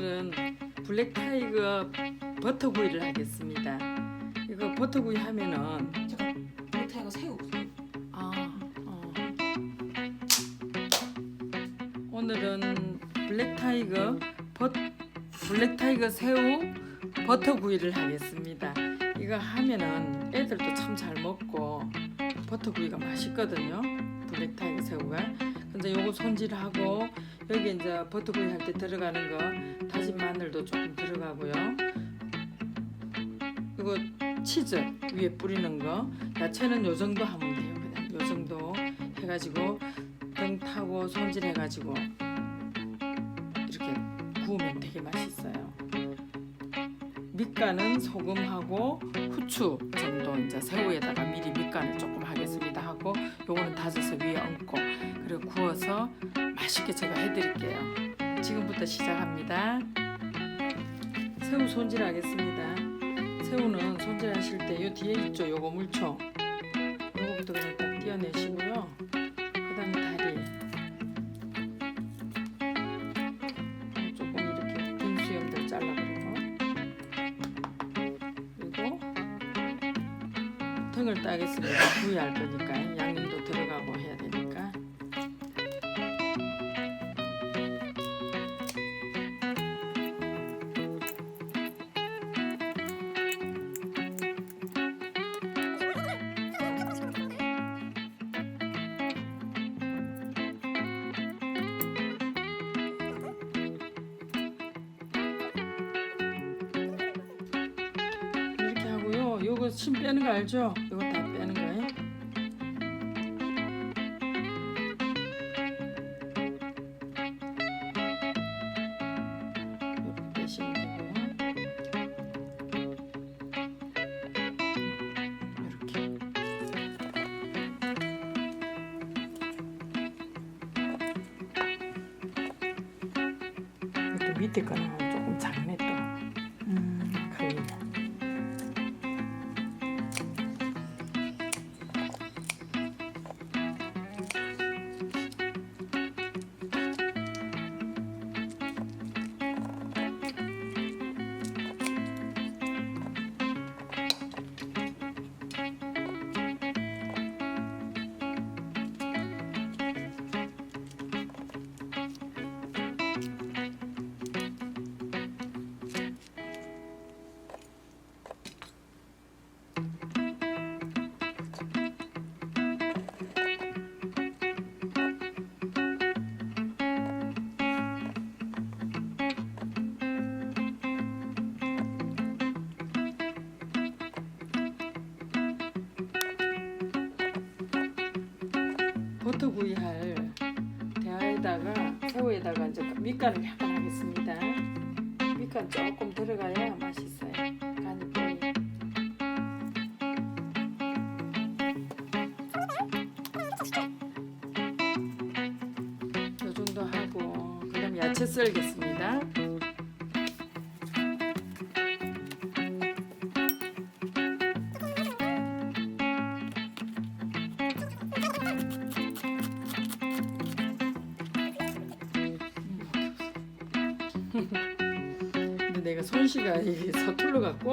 오늘은 블랙 타이거 버터구이를 하겠습니다. 이거 버터구이 하면은 잠깐 못해가 새우 아, 어. 오늘은 블랙 타이거 버 블랙 타이거 새우 버터구이를 하겠습니다. 이거 하면은 애들도 참 잘 먹고 버터구이가 맛있거든요. 블랙 타이거 새우가. 근데 요거 손질하고 여기 이제 버터구이 할 때 들어가는 거 다진 마늘도 조금 들어가고요. 이거 치즈 위에 뿌리는 거 야채는 요 정도 하면 돼요. 그냥 요 정도 해가지고 등 타고 손질해가지고 이렇게 구우면 되게 맛있어요. 밑간은 소금하고 후추 정도 이제 새우에다가 미리 밑간을 조금 하겠습니다 하고 요거는 다져서 위에 얹고 그리고 구워서 맛있게 제가 해드릴게요. 지금부터 시작합니다. 새우 손질하겠습니다. 새우는 손질하실 때 요 뒤에 있죠? 요거 물총. 요거부터 그냥 딱 떼어내시고요. 그 다음에 다리. 조금 이렇게 긴 수염들 잘라버리고. 그리고 등을 따겠습니다. 구이할 거니까 요거 심 빼는 거 알죠? 요거 다 빼는 거예요? 밑에 거는 조금 작네 버터구이 할 대하에다가 새우에다가 이제 밑간을 약간 하겠습니다. 밑간 조금 들어가야 맛있어요. 간이 빼. 요 정도 하고 그다음 야채 썰겠습니다. 근데 내가 손씨가 이게 서툴러 갖고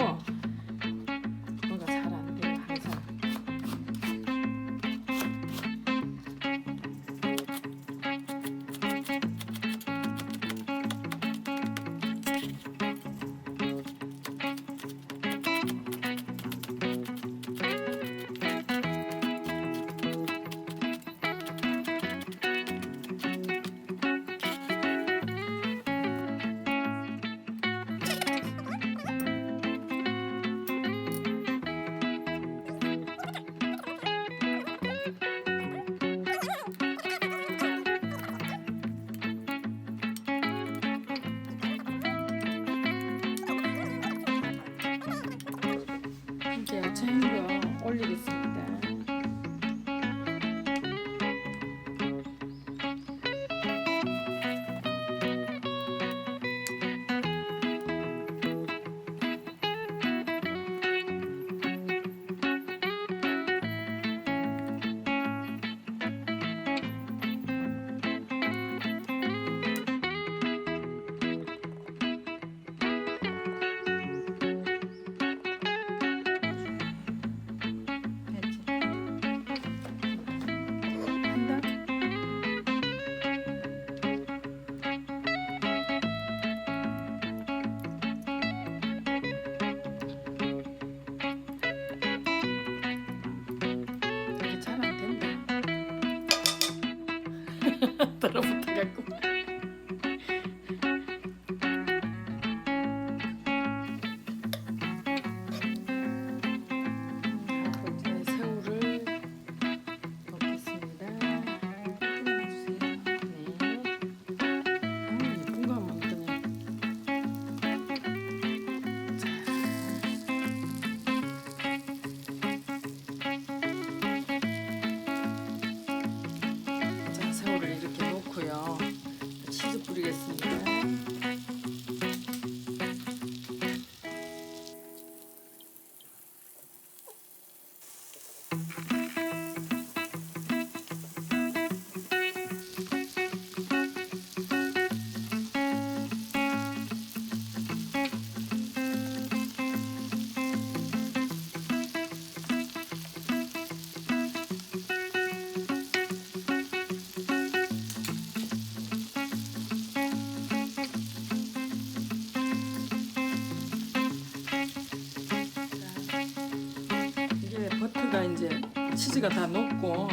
이제 치즈가 다 녹고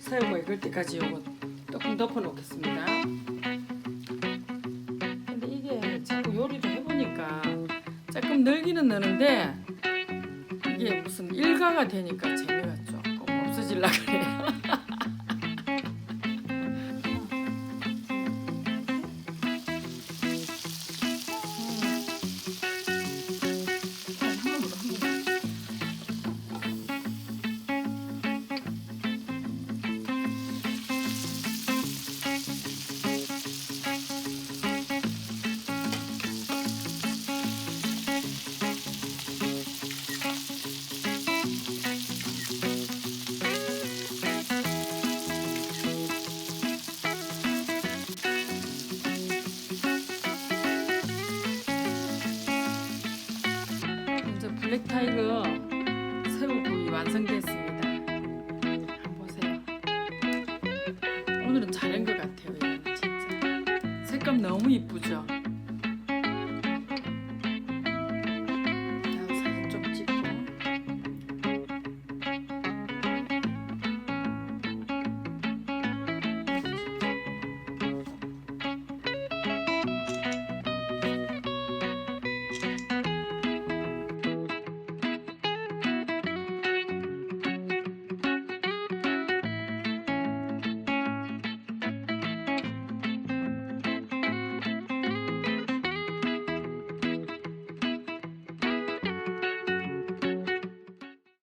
새우가 익을 때까지 요거 조금 덮어 놓겠습니다. 근데 이게 자꾸 요리를 해보니까 조금 늘기는 느는데 이게 무슨 일가가 되니까 재미가 조금 없어질라 그래요. 블랙 타이거 새우구이 완성됐습니다.